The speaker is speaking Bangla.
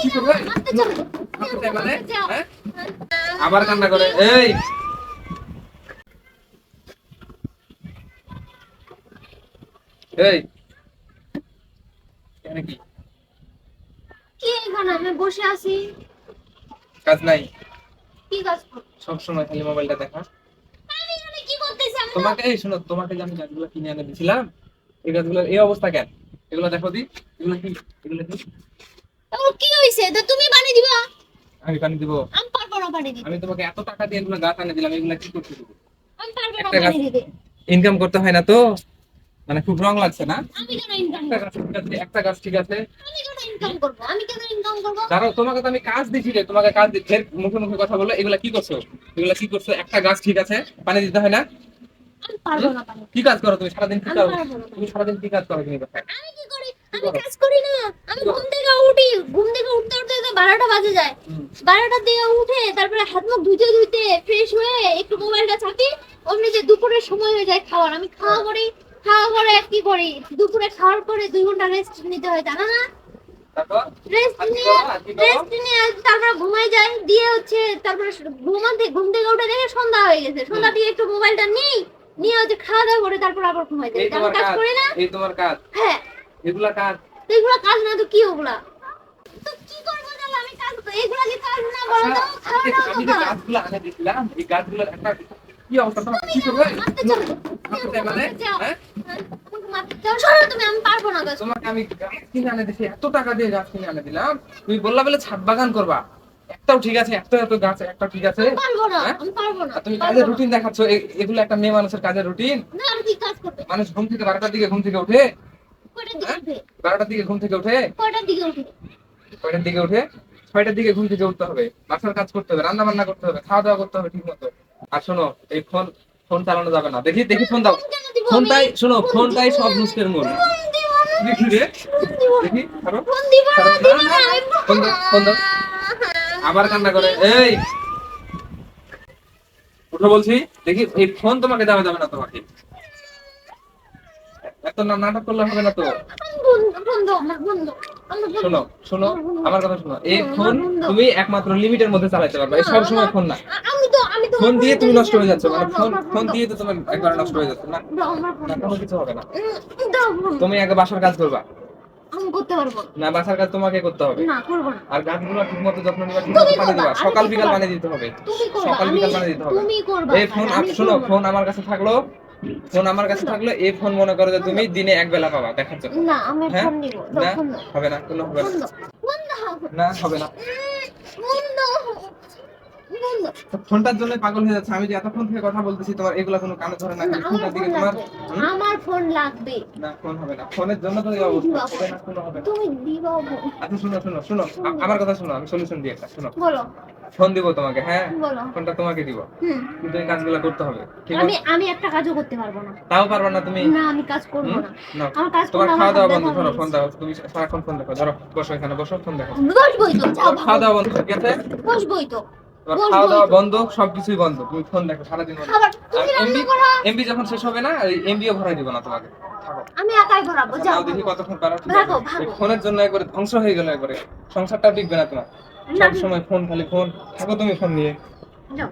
কি করবে? যাও। হ্যাঁ? আবার কান্না করে এই। এই। এখানে কি? কি এখানে? আমি বসে আছি। কাজ নাই? কি কাজ সব সময় খালি মোবাইলটা দেখা। আমি এখানে কি করতেছি? আমি তোমাকে এই শোনো তোমাকে যে আমি গাছগুলো কিনে এনে এই গাছগুলোর এই অবস্থা কেন? এগুলো দেখো দি। এগুলো কি? এগুলো কি? কি হইছে? তো তুমি পানি দিবা? আমি দিব। আমি পারব না দিতে। আমি তোমাকে এত টাকা দিয়ে এগুলো গাছ এনে দিলাম এগুলো কি করতে দিব? আমি পারব না দিতে। ইনকাম করতে হয় না তো? মানে খুব রং লাগছে না? আমি কেন ইনকাম আছে একটা গাছ ঠিক আছে। আমি কেন ইনকাম করব? আমি কেন ইনকাম করব? কারণ তোমাকে তো আমি কাজ দিচ্ছি রে তোমাকে কাজ ফের মুখে মুখে কথা বলো এগুলা কি করছ? এগুলা কি করছ? একটা গাছ ঠিক আছে পানি দিতে হয় না? আমি পারব না পানি। কি কাজ করো তুমি? সারাদিন কি করো। তুমি সারাদিন কি কাজ করো তুমি? আমি কি করি? আমি কাজ করি না আমি ঘুম থেকে উঠি ঘুম থেকে উঠতে উঠতে বারোটা বাজে যায়। বারোটার দিকে উঠে তারপরে হাত মুখ ধুইতে ধুইতে ফ্রেশ হয়ে একটু মোবাইলটা চাপি অমনি যে দুপুরের সময় হয়ে যায় খাওয়ার। আমি খাওয়া করি খাওয়া করে কি করি? দুপুরে খাওয়ার পরে দুই ঘণ্টা রেস্ট নিতে হয় জানা না? রেস্ট নিয়ে? রেস্ট নিয়ে তারপরে ঘুমাই যাই দিয়ে হচ্ছে তারপরে ঘুমাতে ঘুম থেকে উঠে দেখে সন্ধ্যা হয়ে গেছে। সন্ধ্যা দিয়ে একটু মোবাইলটা নিই নিয়ে হচ্ছে খাওয়া দাওয়া করে তারপর আবার ঘুমাই যাই। কাজ কাজ করি না এই তোমার কাজ। হ্যাঁ এগুলা কাজ এগুলা কাজ না তো কি ওগুলা? তো কি করব তাহলে আমি কাজ এগুলা কি কাজ না বলো তো আচ্ছা, খাওয়া আমি আমি যে তো কাজ। গাছগুলো এই গাছগুলোর একটা কি অবস্থা? তোমার কি করবে? মারতে চাও। মারতে চাই মানে? হ্যাঁ? তোমাকে আমি কিনে দিছি এত টাকা দিয়ে গাছ কিনে এনে দিলাম। তুমি বললা বলে ছাদ বাগান করবা। একটাও ঠিক আছে একটা এত গাছ একটা ঠিক আছে। হ্যাঁ? তুমি কাজের রুটিন দেখাচ্ছ এগুলো একটা মেয়ে মানুষের কাজের রুটিন মানুষ ঘুম থেকে বারোটার দিকে ঘুম থেকে উঠে বারোটার দিকে ঘুম থেকে উঠে? কয়টার দিকে উঠে? কয়টার দিকে উঠে? ছয়টার দিকে ঘুম থেকে উঠতে হবে। বাসার কাজ করতে হবে রান্না বান্না করতে হবে খাওয়া দাওয়া করতে হবে ঠিক মতো আর শোনো এই ফোন ফোন চালানো যাবে না। দেখি দেখি ফোন দাও। ফোনটাই শোনো ফোন ফোনটাই সব। দুষ্টের মূল। দেখি রে। দেখি ফোন দাও, ফোন দাও। আবার কান্না করে। এই! উঠো বলছি দেখি এই ফোন তোমাকে দেওয়া যাবে না তোমাকে। এত না নাটক করলে হবে না তো। শোনো শোনো আমার কথা শোনো। এই ফোন তুমি একমাত্র লিমিটের মধ্যে চালাতে পারবে। সব সময় ফোন না। ফোন দিয়ে তুমি নষ্ট হয়ে যাচ্ছ। মানে ফোন ফোন দিয়ে তো তোমার একবার নষ্ট হয়ে যাচ্ছে না। কোনো কিছু হবে না। তুমি আগে বাসার কাজ করবা। করতে পারব। না। বাসার কাজ তোমাকে করতে হবে। না করব না। আর গাছগুলো যত্ন নিবা ঠিক পানি দিবা। সকাল বিকাল। পানি দিতে হবে। সকাল বিকাল পানি দিতে হবে। তুমি করবা এই ফোন শোনো ফোন আমার কাছে থাকল। ফোন আমার কাছে থাকল এই ফোন মনে করো যে তুমি দিনে এক বেলা পাবা দেখার জন্য। না আমি হ্যাঁ? ফোন নিব না? হবে না কোনো হবে না। না হবে না। ফোনটার জন্য পাগল হয়ে যাচ্ছে। আমি যে এতক্ষণ থেকে কথা বলতেছি তোমার এগুলা কোনো কানে ধরে না। না, ফোনটার দিকে তোমার আমার ফোন আমার ফোন লাগবে। না ফোন হবে না। ফোনের জন্য তো এই অবস্থা হবে না কোনো হবে তুমি দিবা ফোন। আচ্ছা শোনো শোনো শোনো। আমার কথা শোনো আমি সলিউশন দিই একটা শোনো। বলো। ফোন দিব তোমাকে হ্যাঁ? বলো। ফোনটা তোমাকে দিব। কিন্তু এই কাজগুলো করতে হবে ঠিক আমি আছে? আমি একটা কাজও করতে পারব না। তাও পারবা না তুমি? না আমি কাজ করব না। আমার কাজ তোমার খাওয়া দাওয়া বন্ধ ধরো ফোন দাও তুমি সারাক্ষণ ফোন দেখো ধরো বসো এখানে বসো ফোন দেখো। বসবোই তো খাওয়া দাওয়া বন্ধ ঠিক আছে? বসবোই তো। খাওয়া দাওয়া। বন্ধ সবকিছুই বন্ধ। তুমি ফোন দেখো সারাদিন এমবি যখন শেষ হবে না এমবিও ভরাই দিব না তোমাকে। আমি একাই যাও। দেখি কতক্ষণ পারো ফোনের জন্য একবারে ধ্বংস হয়ে গেল একবারে। সংসারটা টিকবে না তোমার। সবসময় সব সময় ফোন খালি ফোন। থাকো তুমি ফোন নিয়ে। যাও।